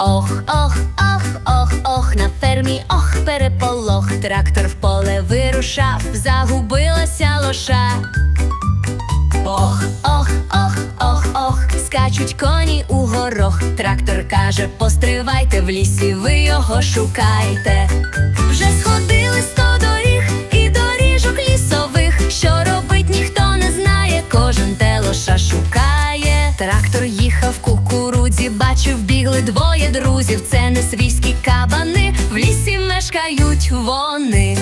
Ох, ох, ох, ох, ох, на фермі, ох, переполох. Трактор в поле вирушав, загубилася лоша. Ох, ох, ох, ох, ох, скачуть коні у горох. Трактор каже, постривайте в лісі, ви його шукайте. Вже сходили їхав кукурудзі, бачив, бігли двоє друзів. Це не свійські кабани, в лісі мешкають вони.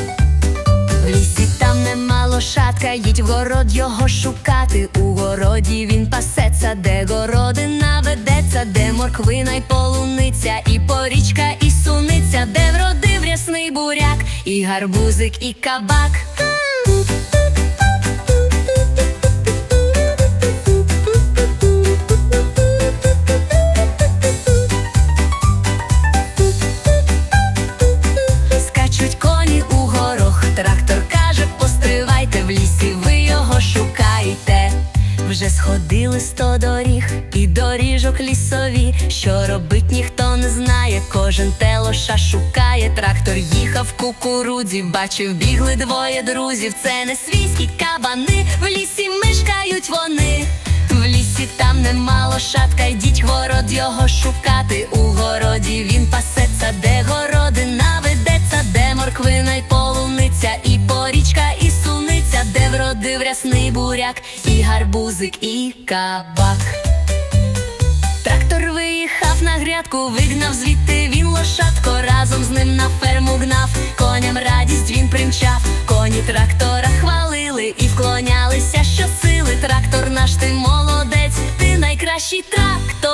В лісі там нема лошадка, їдь в город його шукати. У городі він пасеться, де городина ведеться, де морквина й полуниця, і порічка, і суниця, де вродив рясний буряк, і гарбузик, і кабак. Вже сходили сто доріг і доріжок лісові. Що робить, ніхто не знає, кожен те лоша шукає. Трактор їхав в кукурудзі, бачив, бігли двоє друзів. Це не свійські кабани, в лісі мешкають вони. В лісі там нема лошадка, йдіть город його шукати. У городі він пасеться, де городина ведеться, де морквина й полуниця, і порічка, де вродив рясний буряк, і гарбузик, і кабак. Трактор виїхав на грядку, вигнав звідти він лошадко, разом з ним на ферму гнав, коням радість він примчав, коні трактора хвалили і вклонялися щосили. Трактор наш ти молодець, ти найкращий тракторець.